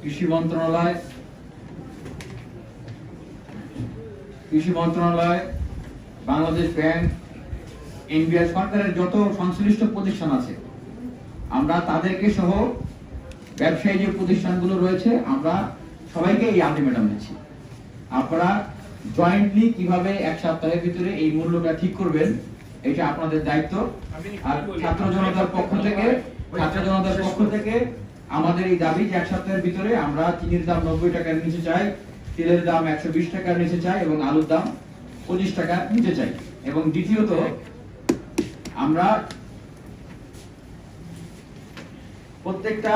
কৃষি মন্ত্রণালয় কৃষি মন্ত্রণালয়, বাংলাদেশ ব্যাংক, এনবিআর সরকারের যত সংশ্লিষ্ট প্রতিষ্ঠান আছে, আমরা তাদেরকে সহ ব্যবসায়ী যে প্রতিষ্ঠানগুলো রয়েছে, আমরা সবাইকে এই আলটিমেটাম দিচ্ছি। আপনারা জয়েন্টলি কীভাবে এক সপ্তাহের ভিতরে এই মূল্যটা ঠিক করবেন, এটা আপনাদের দায়িত্ব। আর ছাত্র জনতার পক্ষ থেকে, ছাত্র জনতার পক্ষ থেকে আমাদের এই দাবি যে এক সপ্তাহের ভিতরে আমরা চিনির দাম নব্বই টাকার নিচে চাই, তেলের দাম একশো বিশ টাকার নিচে চাই এবং আলুর দাম পঁচিশ টাকার নিচে চাই। এবং দ্বিতীয়ত, আমরা প্রত্যেকটা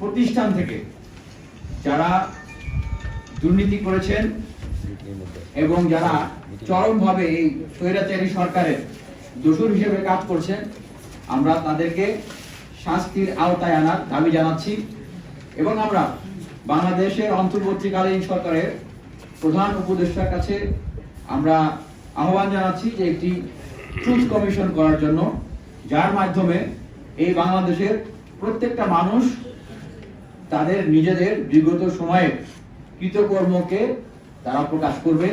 প্রতিষ্ঠান থেকে যারা দুর্নীতি করেছেন এবং যারা চরমভাবে এই স্বৈরাচারী সরকারের দোষর হিসেবে কাজ করছেন, আমরা তাদেরকে শাস্তির আওতায় আনার দাবি জানাচ্ছি এবং আমরা বাংলাদেশের অন্তর্বর্তীকালীন সরকারের প্রধান উপদেষ্টার কাছে আমরা আহ্বান জানাচ্ছি যে একটি ট্রুথ কমিশন করার জন্য, যার মাধ্যমে এই বাংলাদেশের প্রত্যেকটা মানুষ তাদের নিজেদের বিগত সময়ে কৃতকর্মকে তারা প্রকাশ করবে।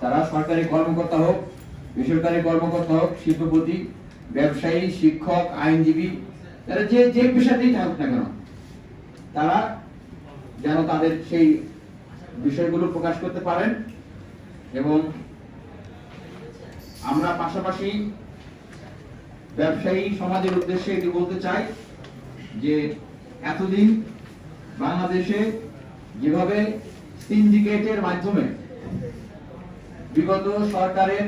তারা সরকারি কর্মকর্তা হোক, বেসরকারি কর্মকর্তা হোক, শিল্পপতি ব্যবসায়ী, শিক্ষক, আইনজীবী, তারা যে যে পেশাতেই থাকুক না কেন, তারা যেন তাদের সেই বিষয়গুলো প্রকাশ করতে পারেন এবং আমরা পাশাপাশি ব্যবসায়ী সমাজের উদ্দেশ্যে এটি বলতে চাই যে, এতদিন বাংলাদেশে যেভাবে সিন্ডিকেটের মাধ্যমে বিগত সরকারের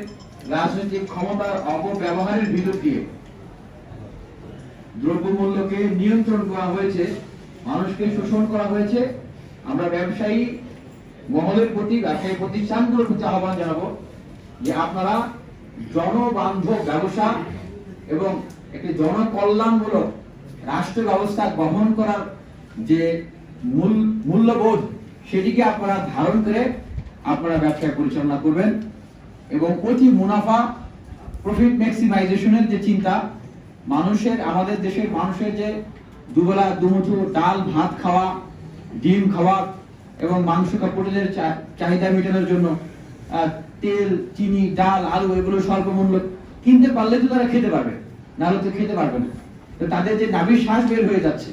রাজনৈতিক ক্ষমতার অপব্যবহারের ভিতর দিয়ে দ্রব্যমূল্যকে নিয়ন্ত্রণ করা হয়েছে, মানুষকে শোষণ করা হয়েছে। আমরা ব্যবসায়ী মহলের প্রতি ব্যবসায়ী প্রতিষ্ঠানগুলোর প্রতি আহ্বান জানাব যে আপনারা জনবান্ধব ব্যবসা এবং একটি জনকল্যাণমূলক রাষ্ট্র ব্যবস্থা গ্রহণ করার যে মূল মূল্যবোধ, সেটিকে আপনারা ধারণ করে আপনারা ব্যবসা পরিচালনা করবেন। এবং অতি মুনাফা প্রফিট ম্যাক্সিমাইজেশনের যে চিন্তা, মানুষের, আমাদের দেশের মানুষের যে দুবেলা, দুমুঠো ডাল, ভাত খাওয়া, ডিম খাওয়া এবং মাংস কাপড়ের চাহিদা মেটানোর জন্য তেল, চিনি, ডাল, আলু এগুলো স্বল্প মূল্য কিনতে পারলে তো তারা খেতে পারবে, নাহলে তো খেতে পারবে না। তো তাদের যে নাভির শ্বাস বের হয়ে যাচ্ছে,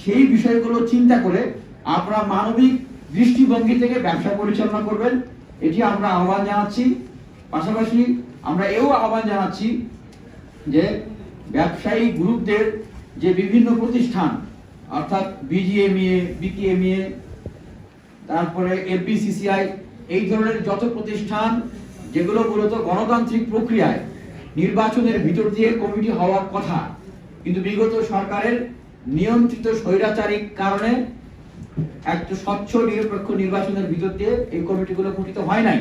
সেই বিষয়গুলো চিন্তা করে আপনারা মানবিক দৃষ্টিভঙ্গি থেকে ব্যবসা পরিচালনা করবেন, এটি আমরা আহ্বান জানাচ্ছি। পাশাপাশি আমরা এও আহ্বান জানাচ্ছি যে ব্যবসায়ী গ্রুপদের যে বিভিন্ন প্রতিষ্ঠান, অর্থাৎ বিজিএমইএ বিকেএমইএ তারপরে এফবিসিসিআই এই ধরনের যত প্রতিষ্ঠান, যেগুলো মূলত গণতান্ত্রিক প্রক্রিয়ায় নির্বাচনের ভিতর দিয়ে কমিটি হওয়ার কথা, কিন্তু বিগত সরকারের নিয়ন্ত্রিত স্বৈরাচারিক কারণে একটা স্বচ্ছ নিরপেক্ষ নির্বাচনের ভিতর দিয়ে এই কমিটিগুলো গঠিত হয় নাই।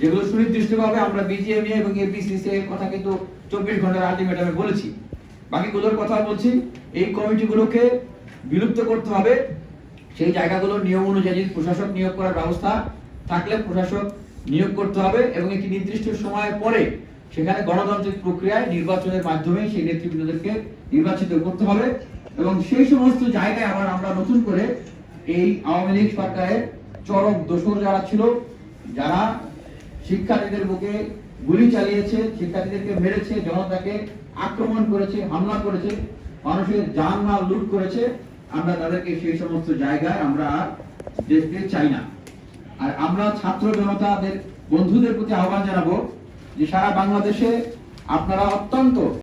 যেগুলো সুনির্দিষ্টভাবে আমরা বিজিএমএ এবং এপিসিসি এর কথা কিন্তু চব্বিশ ঘণ্টার আলটিমেটামে বলেছি। বাকিগুলোর কথা বলছি, এই কমিটিগুলোকে বিলুপ্ত করতে হবে। সেই জায়গাগুলো নিয়ম অনুযায়ী প্রশাসক নিয়োগ করার ব্যবস্থা থাকলে প্রশাসক নিয়োগ করতে হবে এবং একটি নির্দিষ্ট সময়ের পরে সেখানে গণতান্ত্রিক প্রক্রিয়ায় নির্বাচনের মাধ্যমে সেই নেতৃবৃন্দদেরকে নির্বাচিত করতে হবে এবং সেই সমস্ত জায়গায় আবার আমরা নতুন করে এই আওয়ামী লীগ সরকারের চরম দোষর যারা ছিল, যারা শিক্ষার্থীদের বুকে গুলি চালিয়েছে, শিক্ষার্থীদেরকে মেরেছে, জনতাকে আক্রমণ করেছে, হামলা করেছে, মানুষের যান মাল লুট করেছে। আমরা তাদেরকে সেই সমস্ত জায়গায় আমরা দেখতে চাই না। আর আমরা ছাত্র জনতাদের, বন্ধুদের প্রতি আহ্বান জানাব যে সারা বাংলাদেশে আপনারা অত্যন্ত